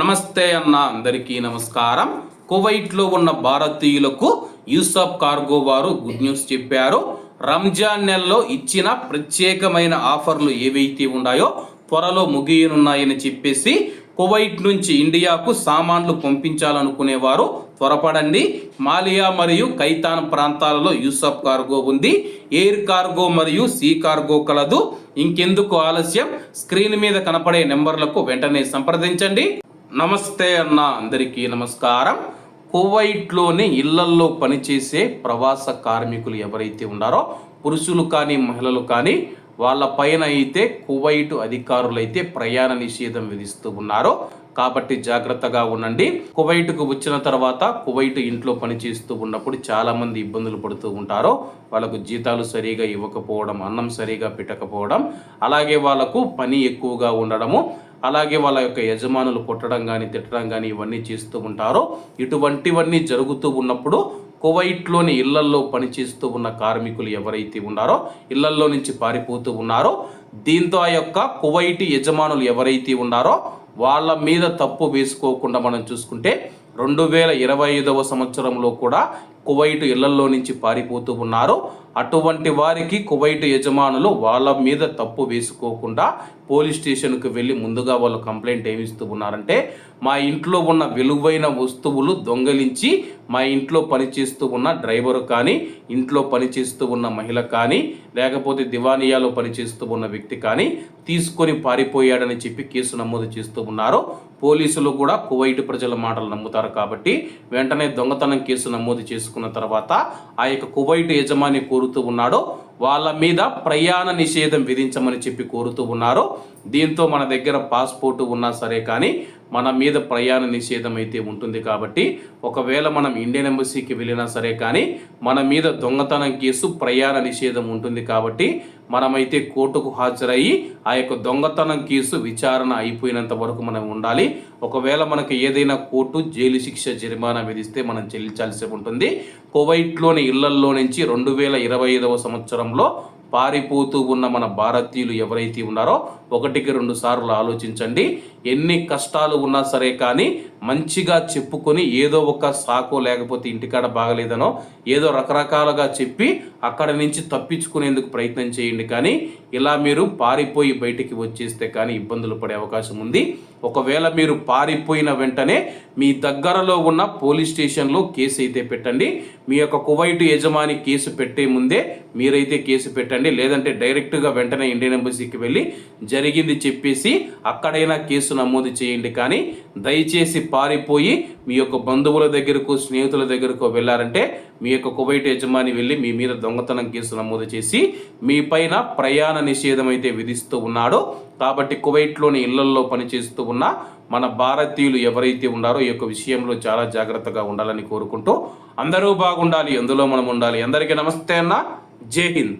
నమస్తే అన్న అందరికీ నమస్కారం. కువైట్లో ఉన్న భారతీయులకు యూసఫ్ కార్గో వారు గుడ్ న్యూస్ చెప్పారు. రంజాన్ నెలలో ఇచ్చిన ప్రత్యేకమైన ఆఫర్లు ఏవైతే ఉన్నాయో త్వరలో ముగియనున్నాయని చెప్పేసి కువైట్ నుంచి ఇండియాకు సామాన్లు పంపించాలనుకునేవారు. త్వరపడండి. మాలియా మరియు కైతాన్ ప్రాంతాలలో యూసఫ్ కార్గో ఉంది. ఎయిర్ కార్గో మరియు సీ కార్గో కలదు. ఇంకెందుకు ఆలస్యం? స్క్రీన్ మీద కనపడే నెంబర్లకు వెంటనే సంప్రదించండి. నమస్తే అన్న అందరికీ నమస్కారం. కువైట్లోని ఇళ్ళల్లో పనిచేసే ప్రవాస కార్మికులు ఎవరైతే ఉన్నారో పురుషులు కానీ మహిళలు కానీ వాళ్ళ పైన అయితే కువైట్ అధికారులైతే ప్రయాణ నిషేధం విధిస్తూ ఉన్నారు. కాబట్టి జాగ్రత్తగా ఉండండి. కువైట్కు వచ్చిన తర్వాత కువైట్ ఇంట్లో పనిచేస్తూ ఉన్నప్పుడు చాలామంది ఇబ్బందులు పడుతూ ఉంటారు. వాళ్ళకు జీతాలు సరిగా ఇవ్వకపోవడం అన్నం సరిగా పెట్టకపోవడం అలాగే వాళ్ళకు పని ఎక్కువగా ఉండడము అలాగే వాళ్ళ యొక్క యజమానులు కొట్టడం కానీ తిట్టడం కానీ ఇవన్నీ చేస్తూ ఉంటారు ఇటువంటివన్నీ జరుగుతూ ఉన్నప్పుడు కువైట్లోని ఇళ్ళల్లో పనిచేస్తూ ఉన్న కార్మికులు ఎవరైతే ఉన్నారో ఇళ్ళల్లో నుంచి పారిపోతూ ఉన్నారో దీంతో ఆ యొక్క కువైట్ యజమానులు ఎవరైతే ఉన్నారో వాళ్ళ మీద తప్పు వేసుకోకుండా మనం చూసుకుంటే రెండు వేల ఇరవై ఐదవ సంవత్సరంలో కూడా కువైట్ ఇళ్ళల్లో నుంచి పారిపోతూ ఉన్నారు. అటువంటి వారికి కువైట్ యజమానులు వాళ్ళ మీద తప్పు వేసుకోకుండా పోలీస్ స్టేషన్కి వెళ్ళి ముందుగా వాళ్ళు కంప్లైంట్ ఏమిస్తూ ఉన్నారంటే మా ఇంట్లో ఉన్న విలువైన వస్తువులు దొంగలించి మా ఇంట్లో పనిచేస్తూ ఉన్న డ్రైవరు కానీ ఇంట్లో పనిచేస్తూ ఉన్న మహిళ కానీ లేకపోతే దివానియాలో పనిచేస్తూ ఉన్న వ్యక్తి కానీ తీసుకొని పారిపోయాడని చెప్పి కేసు నమోదు చేస్తూ ఉన్నారు. పోలీసులు కూడా కువైట్ ప్రజల మాటలు నమ్ముతారు కాబట్టి వెంటనే దొంగతనం కేసు నమోదు చేసుకున్న తర్వాత ఆ యొక్క కువైట్ యజమాని కోరుతూ ఉన్నాడో. వాళ్ళ మీద ప్రయాణ నిషేధం విధించమని చెప్పి కోరుతూ ఉన్నారు. దీంతో మన దగ్గర పాస్పోర్ట్ ఉన్నా సరే కానీ మన మీద ప్రయాణ నిషేధం అయితే ఉంటుంది కాబట్టి ఒకవేళ మనం ఇండియన్ ఎంబసీకి వెళ్ళినా సరే కానీ మన మీద దొంగతనం కేసు ప్రయాణ నిషేధం ఉంటుంది కాబట్టి మనమైతే కోర్టుకు హాజరయ్యి ఆ యొక్క దొంగతనం కేసు విచారణ అయిపోయినంత వరకు మనం ఉండాలి. ఒకవేళ మనకు ఏదైనా కోర్టు జైలు శిక్ష జరిమానా విధిస్తే మనం చెల్లించాల్సి ఉంటుంది. కువైట్లోని ఇళ్ళల్లో నుంచి రెండు వేల ఇరవై ఐదవ సంవత్సరంలో పారిపోతూ ఉన్న మన భారతీయులు ఎవరైతే ఉన్నారో ఒకటికి రెండు సార్లు ఆలోచించండి. ఎన్ని కష్టాలు ఉన్నా సరే కానీ మంచిగా చెప్పుకొని ఏదో ఒక సాకో లేకపోతే ఇంటికాడ బాగలేదనో ఏదో రకరకాలుగా చెప్పి అక్కడ నుంచి తప్పించుకునేందుకు ప్రయత్నం చేయండి. కానీ ఇలా మీరు పారిపోయి బయటికి వచ్చేస్తే కానీ ఇబ్బందులు పడే అవకాశం ఉంది. ఒకవేళ మీరు పారిపోయిన వెంటనే మీ దగ్గరలో ఉన్న పోలీస్ స్టేషన్లో కేసు అయితే పెట్టండి. మీ యొక్క కువైట్ యజమాని కేసు పెట్టే ముందే మీరైతే కేసు పెట్టండి. లేదంటే డైరెక్ట్గా వెంటనే ఇండియన్ ఎంబసీకి వెళ్ళి జరిగింది చెప్పేసి అక్కడైనా కేసు నమోదు చేయండి. కానీ దయచేసి పారిపోయి మీ యొక్క బంధువుల దగ్గరకు స్నేహితుల దగ్గరకు వెళ్ళారంటే మీ యొక్క కువైట్ యజమాని వెళ్ళి మీ మీద దొంగతనం కేసు నమోదు చేసి మీ పైన ప్రయాణ నిషేధం అయితే విధిస్తూ ఉన్నాడో. కాబట్టి కువైట్లోని ఇళ్ళల్లో పనిచేస్తూ ఉన్న మన భారతీయులు ఎవరైతే ఉన్నారో ఈ యొక్క విషయంలో చాలా జాగ్రత్తగా ఉండాలని కోరుకుంటూ అందరూ బాగుండాలి అందులో మనం ఉండాలి. అందరికీ నమస్తే అన్న. జై హింద్.